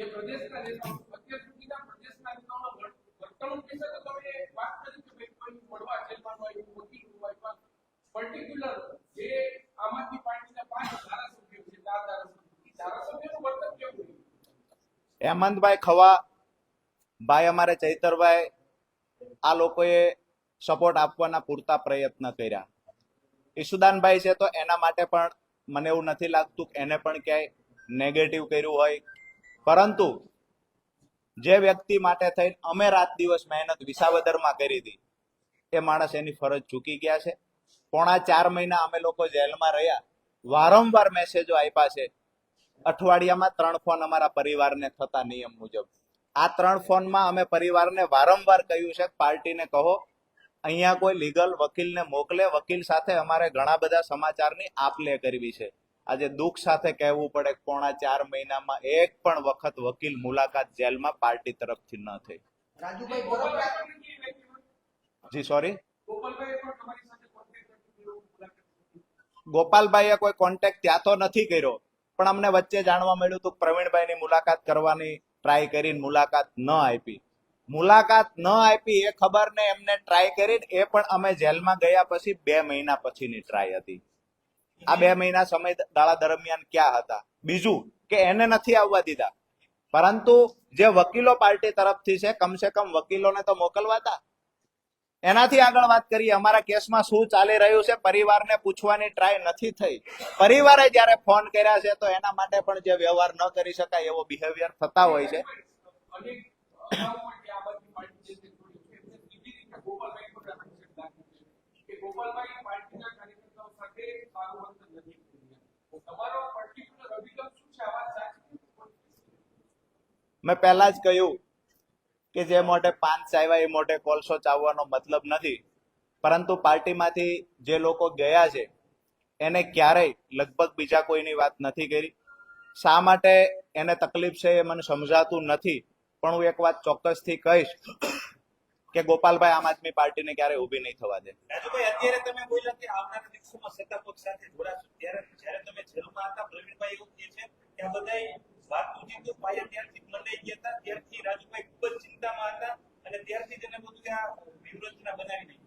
જે પ્રદેશના નેતાઓ અત્યાર સુધીના પ્રદેશના નેતાઓના વર્તણૂક વિશે તો તમે વાત કરી કે ભાઈ કોઈ મળવા જેલમાં હોય વકીલ હોય પર્ટિક્યુલર જે આમ આદમી પાર્ટીના પાંચ ધારાસભ્યો છે, ચાર ધારાસભ્યો. ધારાસભ્યોનું વર્તન કેવું હેમંતભાઈ ખવા, ભાઈ અમારે ચૈતરભાઈ, આ લોકોએ સપોર્ટ આપવાના પૂરતા પ્રયત્ન કર્યા. ઈશુદાનભાઈ છે તો એના માટે પણ મને એવું નથી લાગતું કે એને પણ ક્યાંય નેગેટિવ કર્યું હોય. પરંતુ જે વ્યક્તિ માટે થઈને અમે રાત દિવસ મહેનત વિસાવદરમાં કરી હતી, એ માણસ એની ફરજ ચૂકી ગયા છે. પોણા ચાર મહિના અમે લોકો જેલમાં રહ્યા. વારંવાર મેસેજો આપ્યા છે. અઠવાડિયામાં ત્રણ ફોન અમારા પરિવારને થતા નિયમ મુજબ. આ ત્રણ ફોનમાં અમે પરિવારને વારંવાર કહ્યું છે, પાર્ટીને કહો. અહીંયા કોઈ લીગલ વકીલને મોકલે, વકીલ સાથે અમારે ઘણા બધા સમાચારની આપ લે કરવી છે. આજે દુઃખ સાથે કહેવું પડે કે પોણા ચાર મહિનામાં એક પણ વખત વકીલ મુલાકાત જેલમાં પાર્ટી તરફથી ન થઈ. જી સોરી ગોપાલભાઈ પણ તમારી સાથે કોન્ટેક્ટ કર્યો મુલાકાત કરી. ગોપાલભાઈએ કોઈ કોન્ટેક્ટ ત્યાં તો નથી કર્યો પણ અમને વચ્ચે જાણવા મળ્યું હતું પ્રવીણભાઈની મુલાકાત કરવાની ટ્રાય કરીને મુલાકાત ન આપી. મુલાકાત ન આપી એ ખબર ને એમને ટ્રાય કરીને એ પણ અમે જેલમાં ગયા પછી બે મહિના પછીની ટ્રાય હતી. આ બે મહિના સમય દાળા દરમિયાન ક્યાં હતા? બીજું કે એને નથી આવવા દીધા. પરંતુ જે વકીલો પાર્ટી તરફથી છે, કમસે કમ વકીલોને તો મોકલવા હતા એનાથી આગળ વાત કરીએ, અમારા કેસમાં શું ચાલી રહ્યું છે, પરિવારને પૂછવાની ટ્રાય નથી થઈ. પરિવારે જ્યારે ફોન કર્યા છે, તો એના માટે પણ જે વ્યવહાર ન કરી શકાય એવો બિહેવિયર થતા હોય છે. ગોપાલભાઈ સાથે વર્તન નથી તમારો પર્ટિક્યુલર અભિગમ શું છે? આ વાત મેં પહેલા જ કહ્યું કે જે મોઢે પાંચ ચાવ્યા એ મોઢે કોલસો ચાવવાનો મતલબ નથી. પરંતુ પાર્ટીમાંથી જે લોકો ગયા છે, એને ક્યારેય લગભગ બીજા કોઈની વાત નથી કરી. શા માટે એને તકલીફ છે એ મને સમજાતું નથી, પણ હું એક વાત ચોક્કસથી કહીશ. કે ગોપાલભાઈ આમ આદમી પાર્ટીને ક્યારે ઊભી નહીં થવા દે. રાજુભાઈ અત્યારે તમે બોલ્યા કે આવનારા દિવસોમાં સત્તા પક્ષ સાથે જોડાશો. ત્યારે જ્યારે તમે જેલમાં હતા પ્રવીણભાઈ એવું કહે છે કે આ બધા વાતનું જે પાયા ત્યારથી મંડાઈ ગયા હતા ત્યારથી રાજુભાઈ ખૂબ જ ચિંતામાં હતા અને ત્યારથી તેને બધું કે આ વ્યૂહરચના બનાવી નાખી.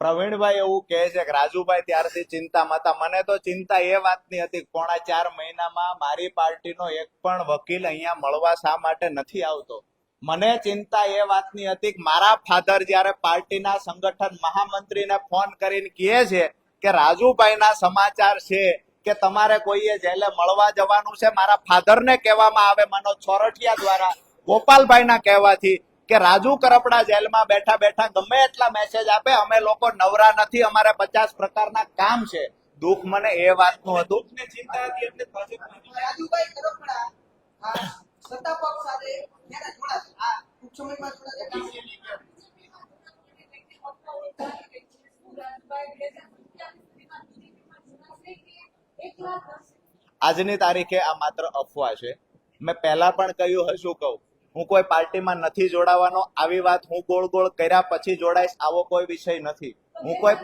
પ્રવીણભાઈ એવું કહે છે કે રાજુભાઈ ત્યારથી ચિંતામાં હતા. મને તો ચિંતા એ વાતની હતી પોણા ચાર મહિનામાં મારી પાર્ટીનો એક પણ વકીલ અહીંયા મળવા શા માટે નથી આવતો? મને ચિંતા એ વાતની હતી કે મારા ફાધર જ્યારે પાર્ટીના સંગઠન મહામંત્રીને ફોન કરીને કહે છે કે રાજુભાઈના સમાચાર છે કે તમારે કોઈએ જેલે મળવા જવાનું છે, મારા ફાધરને કહેવામાં આવે મનોજ છોરઠિયા દ્વારા, ગોપાલભાઈના કહેવાથી કે રાજુ કરપડા જેલમાં બેઠા બેઠા ગમે એટલા મેસેજ આપે, અમે લોકો નવરા નથી, અમારે પચાસ પ્રકારના કામ છે. દુઃખ મને એ વાતનું હતું. ચિંતા હતી એટલે રાજુભાઈ આ સત્તા પક્ષ સાથે ક્યારે જોડાશે આ ટૂંક સમયમાં જોડાશે આજની તારીખે આ માત્ર અફવા છે. મેં પહેલા પણ કહ્યું હશું કહું. હું કોઈ પાર્ટીમાં નથી જોડાવાનો. આવી વાત હું ગોળ ગોળ કર્યા પછી જોડાઈશ. આવો કોઈ વિષય નથી. હું કોઈ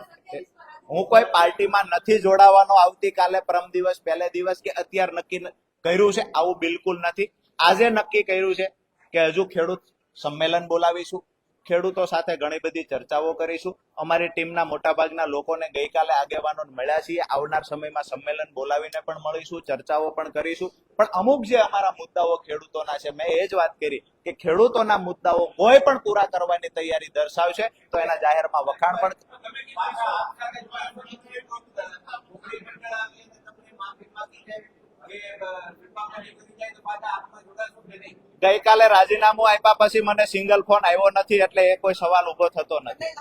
હું કોઈ પાર્ટીમાં નથી જોડાવાનો. આવતીકાલે પરમ દિવસ પહેલે દિવસ કે અત્યાર નક્કી કર્યું છે. આવું બિલકુલ નથી. આજે નક્કી કર્યું છે કે હજુ ખેડૂત સંમેલન બોલાવીશું. ખેડૂતો સાથે ઘણી બધી ચર્ચાઓ કરીશું. અમારી ટીમના મોટાભાગના લોકોને ગઈકાલે આગેવાનો મળ્યા છીએ. આવનાર સમયમાં સંમેલન બોલાવીને પણ મળીશું, ચર્ચાઓ પણ કરીશું. પણ અમુક જે અમારા મુદ્દાઓ ખેડૂતોના છે, મેં એ જ વાત કરી કે ખેડૂતોના મુદ્દાઓ કોઈ પણ પૂરા કરવાની તૈયારી દર્શાવશે, તો એના જાહેરમાં વખાણ પણ ગઈકાલે રાજીનામું આપ્યા પછી મને સિંગલ ફોન આવ્યો નથી એટલે એ કોઈ સવાલ ઊભો થતો નથી.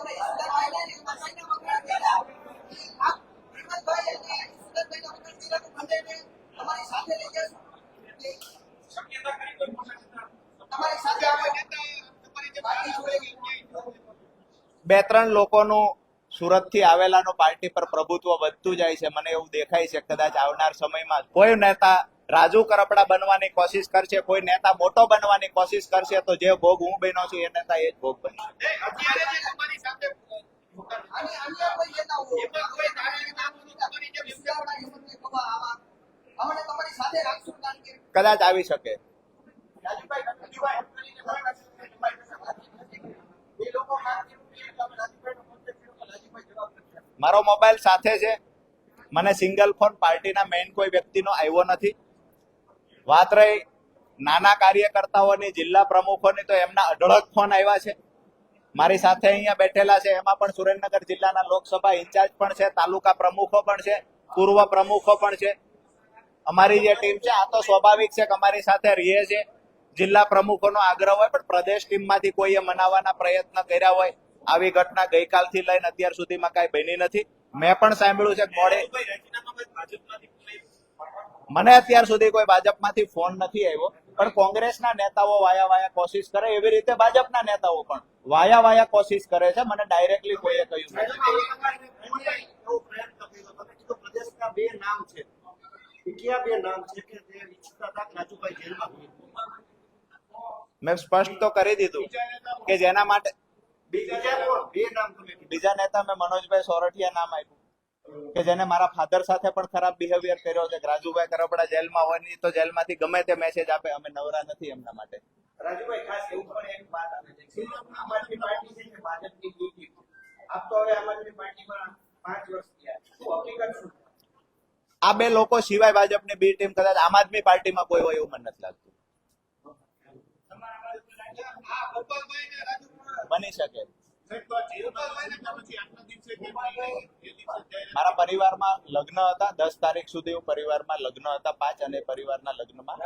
બે ત્રણ લોકોનું સુરતથી આવેલાનું પાર્ટી પર પ્રભુત્વ વધતું જાય છે. મને એવું દેખાય છે કદાચ આવનાર સમયમાં કોઈ નેતા રાજુ કરપડા બનવાની કોશિશ કરશે કોઈ નેતા મોટો બનવાની કોશિશ કરશે તો જે ભોગ હું બન્યો છું એ નેતા એ જ ભોગ બનશે. કદાચ આવી શકે. રાજુભાઈ મારો મોબાઈલ સાથે છે. મને સિંગલ ફોન પાર્ટીના મેઇન કોઈ વ્યક્તિનો આવ્યો નથી. વાત રહી નાના કાર્યકર્તાઓની, જિલ્લા પ્રમુખોની, તો એમના અઢળક ફોન આવ્યા છે. મારી સાથે અહીંયા બેઠેલા છે. એમાં પણ સુરેન્દ્રનગર જિલ્લાના લોકસભા ઇન્ચાર્જ પણ છે, તાલુકા પ્રમુખો પણ છે, પૂર્વ પ્રમુખો પણ છે. અમારી જે ટીમ છે, આ તો સ્વાભાવિક છે કે અમારી સાથે રહીએ છે. જિલ્લા પ્રમુખોનો આગ્રહ હોય, પણ પ્રદેશ ટીમમાંથી કોઈએ મનાવવાના પ્રયત્ન કર્યા હોય આવી ઘટના ગઈકાલથી લઈને અત્યાર સુધીમાં કાંઈ બની નથી. મેં પણ સાંભળ્યું છે મોડે મને અત્યાર સુધી કોઈ ભાજપમાંથી ફોન નથી આવ્યો. પણ કોંગ્રેસના નેતાઓ વાયા વાયા કોશિશ કરે એવી રીતે ભાજપના નેતાઓ પણ વાયા વાયા કોશિશ કરે છે. મને ડાયરેક્ટલી કોઈએ કહ્યું બે નામ છે. બે નામ છે કે તે ઈચ્છતા હતા કે રાજુભાઈ જેલમાં મેં સ્પષ્ટ તો કરી દીધું કે જેના માટે બીજા નેતા મેં મનોજભાઈ સોરઠિયા નામ આપ્યું. કે જેને મારા ફાધર સાથે પણ ખરાબ બિહેવિયર કર્યો છે. રાજુભાઈ કરપડા જેલમાં હોય નહીં તો જેલમાંથી ગમે તે મેસેજ આપે. અમે નવરા નથી એમના માટે. રાજુભાઈ ખાસ એવું પણ એક વાત આવે છે. આમ આદમી પાર્ટી છે કે ભાજપની નીતિ આપ તો હવે આમ આદમી પાર્ટીમાં પાંચ વર્ષ થયા. શું હકીકત શું? આ બે લોકો સિવાય ભાજપની બી ટીમ કદાચ આમ આદમી પાર્ટીમાં કોઈ હોય એવું મને નથી લાગતું. બની શકે. મારા પરિવારમાં લગ્ન હતા દસ તારીખ સુધી હું પરિવારમાં લગ્ન હતા પાંચ અને પરિવારના લગ્નમાં.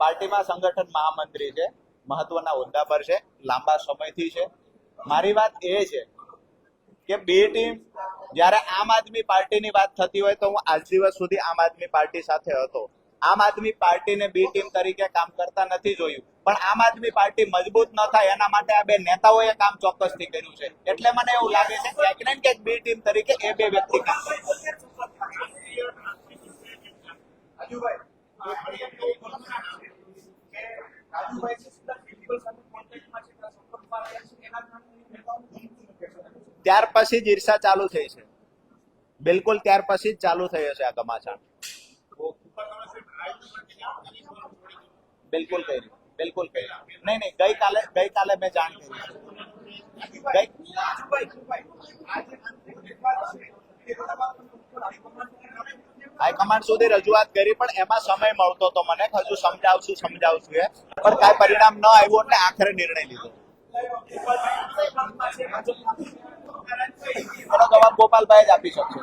પાર્ટીમાં સંગઠન મહામંત્રી છે મહત્વના હોદ્દા પર છે લાંબા સમયથી છે. મારી વાત એ છે કે બે ટીમ જ્યારે આમ આદમી પાર્ટીની વાત થતી હોય તો હું આજ દિવસ સુધી આમ આદમી પાર્ટી સાથે હતો. આમ આદમી પાર્ટીને બી ટીમ તરીકે કામ કરતા નથી જોયું. પણ આમ આદમી પાર્ટી મજબૂત ન થાય એના માટે આ બે નેતાઓએ કામ ચોક્કસથી કર્યું છે. એટલે મને એવું લાગે છે કે બી ટીમ તરીકે એ બે વ્યક્તિ કામ કરે. રાજુભાઈ રાજુભાઈ ત્યાર પછી જ ઈર્ષા ચાલુ થઈ છે. બિલકુલ ત્યાર પછી જ ચાલુ થયો છે આ કમાચાણ બિલકુલ કહી બિલકુલ કહી નહીં નહીં ગઈકાલે ગઈકાલે મેં જાણ કરી. હાઈકમાન્ડ સુધી રજૂઆત કરી, પણ એમાં સમય મળતો તો મને. હજુ સમજાવશું સમજાવશું એ. પણ કાંઈ પરિણામ ન આવ્યું એટલે આખરે નિર્ણય લીધો. એનો જવાબ ગોપાલભાઈ જ આપી શકશે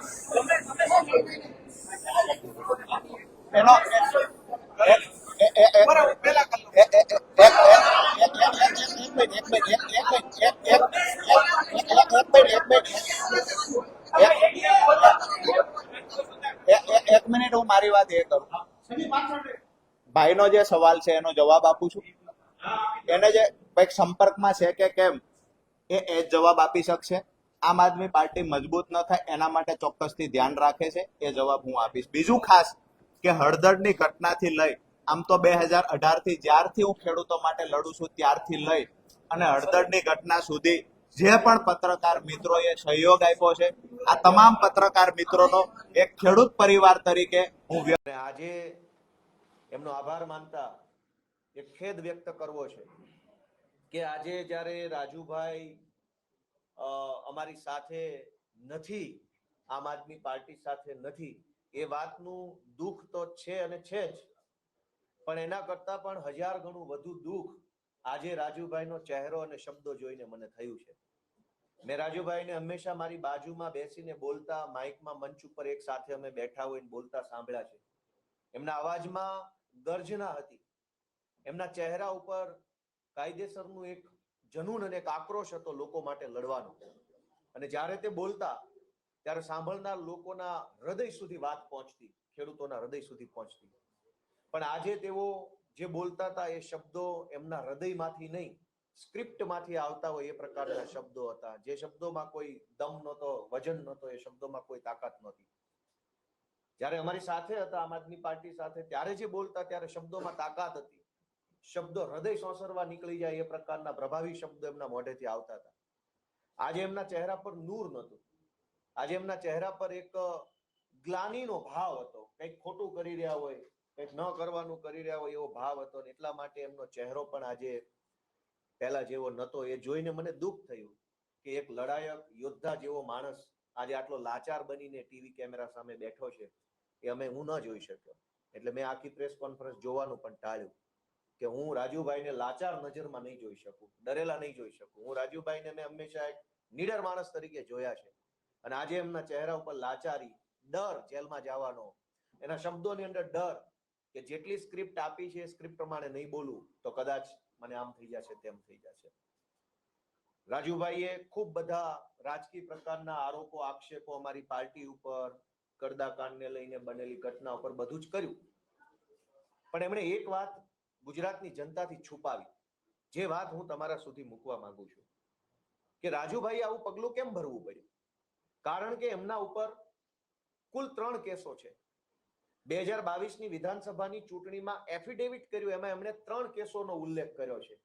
એનો. એક- મિનિટ, હું મારી વાત એ કરું ભાઈનો જે સવાલ છે એનો જવાબ આપું છું એને જે કંઈક સંપર્કમાં છે કે કેમ એ એ જ જવાબ આપી શકશે આમ આદમી પાર્ટી મજબૂત ન થાય એના માટે ચોક્કસથી ધ્યાન રાખે છે. એ જવાબ હું આપીશ. બીજું ખાસ કે હળદરની ઘટનાથી લઈ, આમ તો બે હજાર અઢારથી જ્યારથી હું ખેડૂતો માટે લડું છું ત્યારથી લઈ અને હળદરની ઘટના સુધી જે પણ પત્રકાર મિત્રોએ સહયોગ આપ્યો છે, આ તમામ પત્રકાર મિત્રોનો એક ખેડૂત પરિવાર તરીકે હું આજે એમનો આભાર માનતા એક ખેદ વ્યક્ત કરવો છે કે આજે જ્યારે રાજુભાઈ અમારી સાથે નથી, આમ આદમી પાર્ટી સાથે નથી. એ વાતનું દુઃખ તો છે અને છે જ. પણ એના કરતા પણ હજાર ગણું વધુ દુઃખ આજે રાજુભાઈનો ચહેરો અને શબ્દો જોઈને મને થયું છે. મેં રાજુભાઈને હંમેશા મારી બાજુમાં બેસીને બોલતા, માઇકમાં મંચ ઉપર એક સાથે અમે બેઠા હોઈને બોલતા સાંભળ્યા છે. એમના અવાજમાં ગર્જના હતી. એમના ચહેરા ઉપર કાયદેસરનું એક જનૂન અને એક આક્રોશ હતો લોકો માટે લડવાનો. અને જ્યારે તે બોલતા, ત્યારે સાંભળનાર લોકોના હૃદય સુધી વાત પહોંચતી, ખેડૂતોના હૃદય સુધી પહોંચતી. પણ આજે તેઓ જે બોલતા હતા એ શબ્દો એમના હૃદયમાંથી નહીં, સ્ક્રિપ્ટમાંથી આવતા હોય એ પ્રકારના શબ્દો હતા. જે શબ્દોમાં કોઈ દમ નહોતો, વજન નહોતો, એ શબ્દોમાં કોઈ તાકાત નહોતી. જ્યારે અમારી સાથે હતા, આમ આદમી પાર્ટી સાથે, ત્યારે જે બોલતા, ત્યારે શબ્દોમાં તાકાત હતી. શબ્દો હૃદય સોસરવા નીકળી જાય એ પ્રકારના પ્રભાવી શબ્દો એમના મોઢેથી આવતા હતા. આજે એમના ચહેરા પર નૂર નહોતું. આજે એમના ચહેરા પર એક ગ્લાનીનો ભાવ હતો. કંઈક ખોટું કરી રહ્યા હોય, કંઈક ન કરવાનું કરી રહ્યા હોય એવો ભાવ હતો ને એટલા માટે એમનો ચહેરો પણ આજે પહેલા જેવો નતો એ જોઈને મને દુઃખ થયું કે એક લડાયક યોદ્ધા જેવો માણસ આજે આટલો લાચાર બનીને ટીવી કેમેરા સામે બેઠો છે. એ અમે હું ન જોઈ શક્યો. એટલે મેં આખી પ્રેસ કોન્ફરન્સ જોવાનું પણ ટાળ્યું. કે હું રાજુભાઈને લાચાર નજરમાં નહીં જોઈ શકું, ડરેલા નહીં જોઈ શકું. હું રાજુભાઈને મેં હંમેશા એક નીડર માણસ તરીકે જોયા છે. અને આજે એમના ચહેરા ઉપર લાચારી, ડર જેલમાં જવાનો, એના શબ્દોની અંદર ડર કે જેટલી સ્ક્રિપ્ટ આપી છે એ સ્ક્રિપ્ટ પ્રમાણે નહીં બોલું તો કદાચ મને આમ થઈ જશે, તેમ થઈ જશે. રાજુભાઈએ ખૂબ બધા રાજકીય પ્રકારના આરોપો, આક્ષેપો અમારી પાર્ટી ઉપર, કરદાકાંડને લઈને બનેલી ઘટના ઉપર બધું જ કર્યું. પણ એમણે એક વાત ગુજરાતની જનતાથી છુપાવી, જે વાત હું તમારા સુધી મૂકવા માંગુ છું, કે રાજુભાઈ આવું પગલું કેમ ભરવું પડ્યું? કારણ કે એમના ઉપર કુલ ત્રણ કેસો છે. બે હજાર બાવીસની વિધાનસભાની ચૂંટણીમાં એફિડેવિટ કર્યું, એમાં એમણે ત્રણ કેસોનો ઉલ્લેખ કર્યો છે.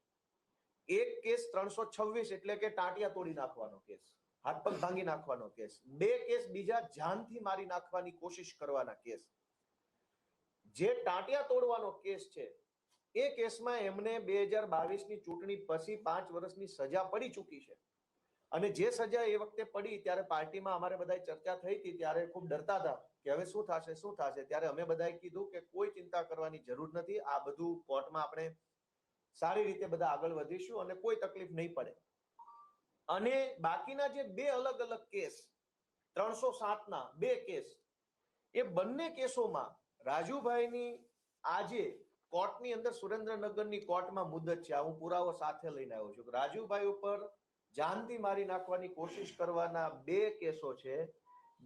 એક કેસ ત્રણસો છવ્વીસ એટલે કે ટાંટિયા તોડી નાખવાનો કેસ, હાથ પગ ભાંગી નાખવાનો કેસ, બે કેસ બીજા જાનથી મારી નાખવાની કોશિશ કરવાના કેસ. જે ટાંટિયા તોડવાનો કેસ છે એ કેસમાં એમને બે હજાર બાવીસની ચૂંટણી પછી પાંચ વર્ષની સજા પડી ચૂકી છે. અને જે સજા એ વખતે પડી ત્યારે પાર્ટીમાં અમારે બધા ચર્ચા થઈ હતી, ત્યારે ખૂબ ડરતા હતા કે હવે શું થશે શું થશે? ત્યારે અમે બધાએ કીધું કે કોઈ ચિંતા કરવાની જરૂર નથી. આ બધું કોર્ટમાં આપણે સારી રીતે બધા આગળ વધીશું અને કોઈ તકલીફ નહીં પડે. અને બાકીના જે બે અલગ અલગ કેસ, ત્રણસો સાતના બે કેસ, એ બંને કેસોમાં રાજુભાઈની આજે કોર્ટની અંદર સુરેન્દ્રનગરની કોર્ટમાં મુદત છે. હું પુરાવો સાથે લઈને આવ્યો છું. રાજુભાઈ ઉપર જાનથી મારી નાખવાની કોશિશ કરવાના બે કેસો છે.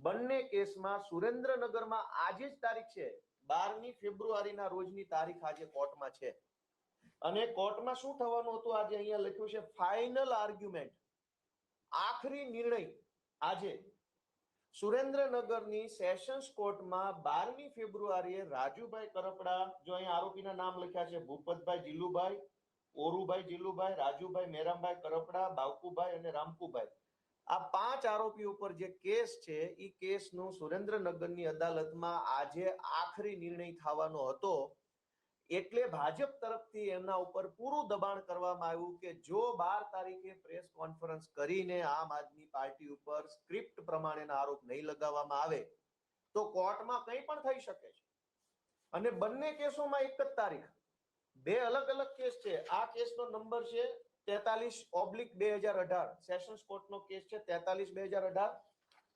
બંને કેસમાં સુરેન્દ્રનગરમાં આજે જ તારીખ છે. બારમી ફેબ્રુઆરીના રોજની તારીખ આજે કોર્ટમાં છે. અને કોર્ટમાં શું થવાનું હતું? આજે અહીંયા લખ્યું છે ફાઇનલ આર્ગ્યુમેન્ટ આખરી નિર્ણય આજે સુરેન્દ્રનગરની સેશન્સ કોર્ટમાં બારમી ફેબ્રુઆરીએ રાજુભાઈ કરપડા, જો અહીં આરોપીના નામ લખ્યા છે, ભૂપતભાઈ જીલુભાઈ, ઓરુભાઈ જીલુભાઈ, રાજુભાઈ મેરામભાઈ કરપડા, બાવકુભાઈ અને રામકુભાઈ. આ પાંચ આરોપી ઉપર જે કેસ છે એ કેસનું સુરેન્દ્રનગરની અદાલતમાં આજે આખરી નિર્ણય થવાનો હતો. એટલે ભાજપ તરફથી એમના ઉપર પૂરું દબાણ કરવામાં આવ્યું કે જો બાર તારીખે પ્રેસ કોન્ફરન્સ કરીને આમ આદમી પાર્ટી ઉપર સ્ક્રિપ્ટ પ્રમાણેના આરોપ નહીં લગાવવામાં આવે, તો કોર્ટમાં કંઈ પણ થઈ શકે છે. અને બંને કેસોમાં એક જ તારીખ. બે અલગ અલગ કેસ છે. આ કેસનો નંબર છે તેતાલીસ ઓબ્લિક બે હજાર અઢાર. સેશન્સ કોર્ટનો કેસ છે તેતાલીસ બે હજાર અઢાર.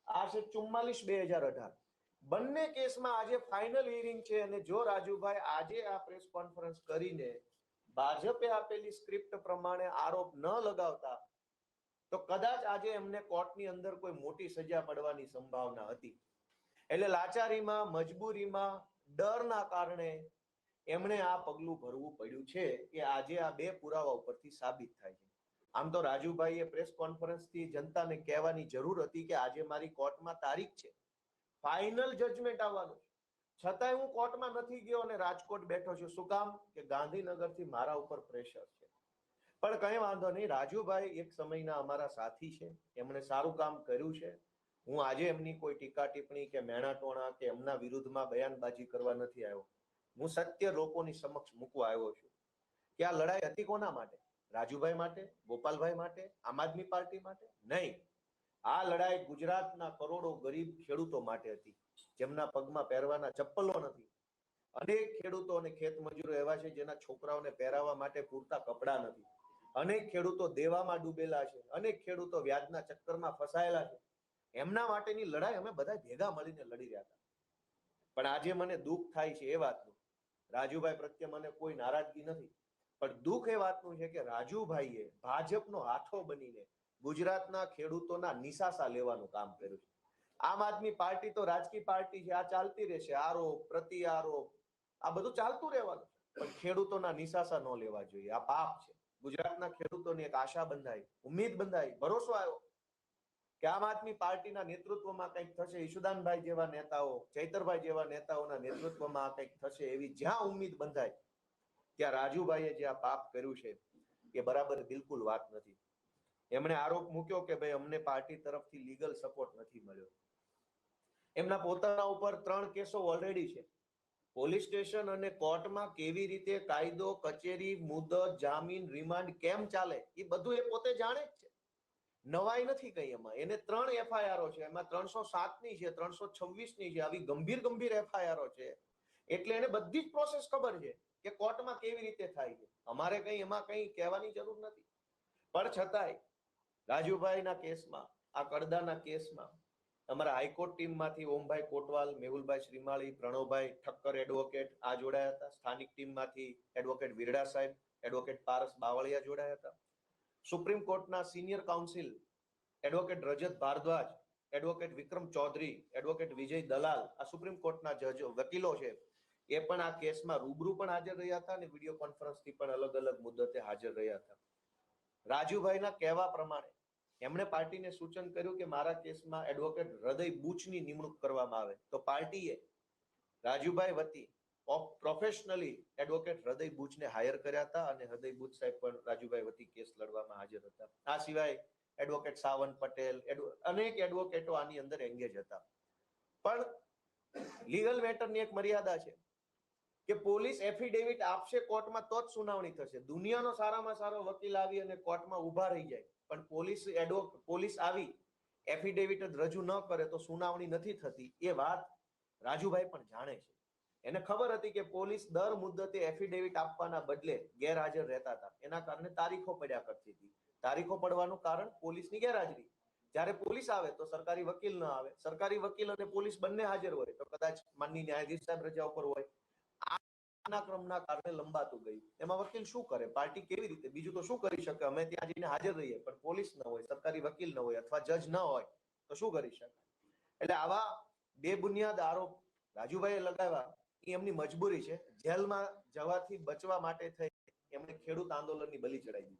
આ છે ચુમ્માલીસ બે હજાર અઢાર. બંને કેસમાં આજે ફાઇનલ હિયરિંગ છે અને જો રાજુભાઈ આજે આ પ્રેસ કોન્ફરન્સ કરીને ભાજપે આપેલી સ્ક્રિપ્ટ પ્રમાણે આરોપ ન લગાવતા, તો કદાચ આજે એમને કોર્ટની અંદર કોઈ મોટી સજા પડવાની સંભાવના હતી. એટલે લાચારીમાં, મજબૂરીમાં, ડરના કારણે એમણે આ પગલું ભરવું પડ્યું છે કે આજે આ બે પુરાવા ઉપરથી સાબિત થાય છે. આમ તો રાજુભાઈએ પ્રેસ કોન્ફરન્સથી જનતાને કહેવાની જરૂર હતી કે આજે મારી કોર્ટમાં તારીખ છે. ફાઇનલ જજમેન્ટ આવવાનું છતાંય હું કોર્ટમાં નથી ગયો અને રાજકોટ બેઠો છું. શું કામ? કે ગાંધીનગરથી મારા ઉપર પ્રેશર છે. પણ કઈ વાંધો નહીં. રાજુભાઈ એક સમયના અમારા સાથી છે. એમણે સારું કામ કર્યું છે. હું આજે એમની કોઈ ટીકા ટિપ્પણી કે મેણા ટોણા કે એમના વિરુદ્ધમાં બયાનબાજી કરવા નથી આવ્યો. હું સત્ય લોકોની સમક્ષ મૂકવા આવ્યો છું. કે આ લડાઈ હતી કોના માટે? રાજુભાઈ માટે? ગોપાલભાઈ માટે? આમ આદમી પાર્ટી માટે? નહીં. આ લડાઈ ગુજરાતના કરોડો ગરીબ ખેડૂતો માટે હતી, જેમના પગમાં પહેરવાના ચપ્પલો નથી. અનેક ખેડૂતો અને ખેત મજૂરો એવા છે જેના છોકરાઓને પહેરાવવા માટે પૂરતા કપડાં નથી. અનેક ખેડૂતો દેવામાં ડૂબેલા છે, અનેક ખેડૂતો વ્યાજના ચક્કરમાં ફસાયેલા છે. એમના માટેની લડાઈ અમે બધા ભેગા મળીને લડી રહ્યા હતા. પણ આજે મને દુઃખ થાય છે એ વાતનું. રાજુભાઈ પ્રત્યે મને કોઈ નારાજગી નથી. પણ દુઃખ એ વાતનું છે કે રાજુભાઈએ ભાજપનો હાથો બનીને ગુજરાતના ખેડૂતોના નિશાસા લેવાનું કામ કર્યું છે. આમ આદમી પાર્ટી તો રાજકીય પાર્ટી છે, આ ચાલતી રહેશે. આરોપ પ્રતિ આરોપ આ બધું ચાલતું રહેવાનું પણ ખેડૂતોના નિશાસા ન લેવા જોઈએ. આ પાપ છે. ગુજરાતના ખેડૂતોની એક આશા બંધાઈ ઉમેદ બંધાઈ, ભરોસો આવ્યો કે આમ આદમી પાર્ટીના નેતૃત્વમાં કંઈક થશે. ઈશુદાનભાઈ જેવા નેતાઓ, ચૈતરભાઈ જેવા નેતાઓના નેતૃત્વમાં કંઈક થશે એવી જ્યાં ઉમ્મીદ બંધાય ત્યાં રાજુભાઈએ જે આ પાપ કર્યું છે, એ બરાબર બિલકુલ વાત નથી. એમણે આરોપ મૂક્યો કે ભાઈ અમને પાર્ટી તરફથી લીગલ સપોર્ટ નથી મળ્યો. એમના પોતાના ઉપર ત્રણ કેસો ઓલરેડી છે. પોલીસ સ્ટેશન અને કોર્ટમાં કેવી રીતે કાયદો, કચેરી, મુદત, જામીન, રિમાન્ડ કેમ ચાલે, એ બધું એ પોતે જાણે જ છે. નવાઈ નથી કઈ એમાં. એને ત્રણ એફઆઈઆરો છે. એમાં ત્રણસો સાતની છે, ત્રણસો છવ્વીસની છે, આવી ગંભીર ગંભીર એફઆઈઆરો છે. એટલે એને બધી જ પ્રોસેસ ખબર છે કે કોર્ટમાં કેવી રીતે થાય છે. અમારે કઈ એમાં કઈ કહેવાની જરૂર નથી. પણ છતાંય રાજુભાઈના કેસમાં, આ કડદાના કેસમાં, અમારા હાઈકોર્ટ ટીમમાંથી ઓમભાઈ કોટવાલ, મેહુલભાઈ શ્રીમાળી, પ્રણવભાઈ ઠક્કર એડવોકેટ આ જોડાયા હતા. સ્થાનિક ટીમમાંથી એડવોકેટ વિરડા સાહેબ એડવોકેટ પારસ બાવળિયા જોડાયા હતા. સુપ્રીમ કોર્ટના senior counsel advocate Rajat Bhardwaj advocate Vikram Chaudhary advocate Vijay Dalal, આ સુપ્રીમ કોર્ટના જજ, વકીલો છે, એ પણ આ કેસમાં રૂબરૂ પણ હાજર રહ્યા હતા અને વીડિયો કોન્ફરન્સથી પણ અલગ અલગ મુદ્દતે હાજર રહ્યા હતા. રાજુભાઈના કહેવા પ્રમાણે એમણે પાર્ટીને સૂચન કર્યું કે મારા કેસમાં એડવોકેટ હૃદય બુચની નિમણૂક કરવામાં આવે. તો પાર્ટીએ રાજુભાઈ વતી પ્રોફેશનલી એડવોકેટ હૃદય બુચને હાયર કર્યા હતા અને હૃદય બુચ સાહેબ પણ રાજુભાઈ વતી કેસ લડવામાં હાજર હતા. આ સિવાય એડવોકેટ સાવંત પટેલ અનેક એડવોકેટો આની અંદર એંગેજ હતા. પણ લીગલ મેટરની એક મર્યાદા છે. કે પોલીસ એફિડેવિટ આપશે, કોર્ટમાં તો જ સુનાવણી થશે. દુનિયાનો સારામાં સારો વકીલ આવી અને કોર્ટમાં ઊભા રહી જાય. પણ પોલીસ એડવો પોલીસ આવી એફિડેવિટ જ રજૂ ન કરે તો સુનાવણી નથી થતી. એ વાત રાજુભાઈ પણ જાણે છે. એને ખબર હતી કે પોલીસ દર મુદ્દતે એફિડેવિટ આપવાના બદલે ગેરહાજર રહેતા હતા. એના કારણે તારીખો પડ્યા કરતી હતી. તારીખો પડવાનું કારણ પોલીસની ગેરહાજરી. જ્યારે પોલીસ આવે તો સરકારી વકીલ ન આવે. સરકારી વકીલ અને પોલીસ બંને હાજર હોય. તો કદાચ માનની ન્યાયાધીશ સાહેબ રજા ઉપર હોય. આ ક્રમના કારણે લંબાતું ગયું. એમાં વકીલ શું કરે? પાર્ટી કેવી રીતે? બીજું તો શું કરી શકે? અમે ત્યાં જઈને હાજર રહીએ, પણ પોલીસ ન હોય, સરકારી વકીલ ન હોય અથવા જજ ન હોય, તો શું કરી શકાય એટલે આવા બેબુનિયાદ આરોપ રાજુભાઈએ લગાવ્યા એ એમની મજબૂરી છે. જેલમાં જવાથી બચવા માટે થઈ, એમણે ખેડૂત આંદોલનની બલી ચડાવી દીધી.